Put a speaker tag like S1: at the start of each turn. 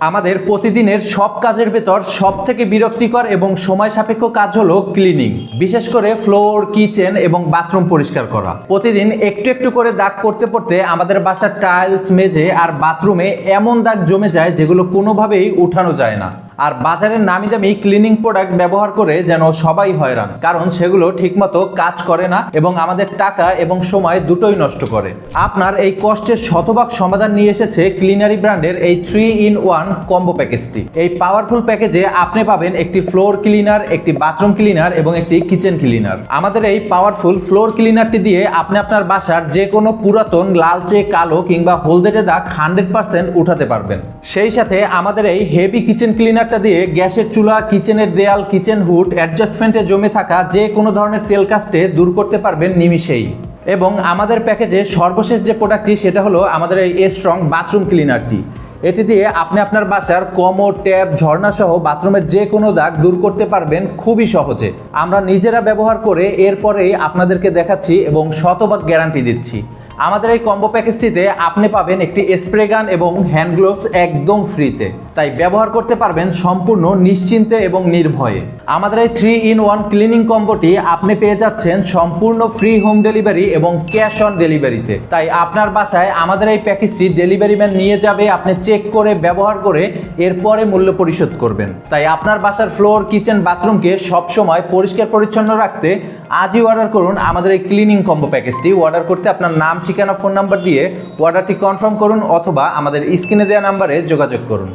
S1: আমাদের প্রতিদিনের সব কাজের ভেতর সব থেকে বিরক্তিকর এবং সময় সাপেক্ষ কাজ হলো ক্লিনিং। বিশেষ করে ফ্লোর, কিচেন এবং বাথরুম পরিষ্কার করা। প্রতিদিন একটু একটু করে দাগ করতে পড়তে আমাদের বাসার টাইলস মেঝে আর বাথরুমে এমন দাগ জমে যায় যেগুলো কোনোভাবেই উঠানো যায় না। আর বাজারের নামি দামি ক্লিনিং প্রোডাক্ট ব্যবহার করে যেন সবাই হয়রান। কারণ সেগুলো ঠিকমতো কাজ করে না এবং আমাদের টাকা এবং সময় দুটোই নষ্ট করে। আপনার এই কষ্টের শতভাগ সমাধান নিয়ে এসেছে ক্লিনারি ব্র্যান্ডের এই থ্রি ইন ওয়ান কম্বো প্যাকেজটি এই পাওয়ারফুল প্যাকেজে আপনি পাবেন একটি ফ্লোর ক্লিনার একটি বাথরুম ক্লিনার এবং একটি কিচেন ক্লিনার আমাদের এই পাওয়ারফুল ফ্লোর ক্লিনারটি দিয়ে আপনি আপনার বাসার যে কোনো পুরাতন লালচে কালো কিংবা হলদেটে দাগ হান্ড্রেড পার্সেন্ট উঠাতে পারবেন। সেই সাথে আমাদের এই হেভি কিচেন ক্লিনারটা দিয়ে গ্যাসের চুলা, কিচেনের দেয়াল, কিচেন হুড, অ্যাডজাস্টমেন্টে জমে থাকা যে কোনো ধরনের তেল কাস্টে দূর করতে পারবেন নিমিষেই। এবং আমাদের প্যাকেজে সর্বশেষ যে প্রোডাক্টটি, সেটা হলো আমাদের এই স্ট্রং বাথরুম ক্লিনারটি। এটি দিয়ে আপনি আপনার বাসার কমোড ট্যাপ ঝর্ণা সহ বাথরুমের যে কোনো দাগ দূর করতে পারবেন খুবই সহজে। আমরা নিজেরা ব্যবহার করে এরপরেই আপনাদেরকে দেখাচ্ছি এবং শতভাগ গ্যারান্টি দিচ্ছি। আমাদের এই কম্বো প্যাকেজটিতে আপনি পাবেন একটি স্প্রে গান এবং হ্যান্ড গ্লোভস একদম ফ্রিতে তাই ব্যবহার করতে পারবেন সম্পূর্ণ নিশ্চিন্তে এবং নির্ভয়ে। আমাদের এই থ্রি ইন ওয়ান ক্লিনিং কম্বোটি আপনি পেয়ে যাচ্ছেন সম্পূর্ণ ফ্রি হোম ডেলিভারি এবং ক্যাশ অন ডেলিভারিতে তাই আপনার বাসায় আমাদের এই প্যাকেজটি ডেলিভারি ম্যান নিয়ে যাবে, আপনি চেক করে, ব্যবহার করে, এরপরে মূল্য পরিশোধ করবেন। তাই আপনার বাসার ফ্লোর কিচেন বাথরুমকে সবসময় পরিষ্কার পরিচ্ছন্ন রাখতে আজই অর্ডার করুন আমাদের এই ক্লিনিং কম্বো প্যাকেজটি অর্ডার করতে আপনার নাম ঠিকানা ফোন নাম্বার দিয়ে অর্ডারটি কনফার্ম করুন অথবা আমাদের স্ক্রিনে দেওয়া নাম্বারে যোগাযোগ করুন।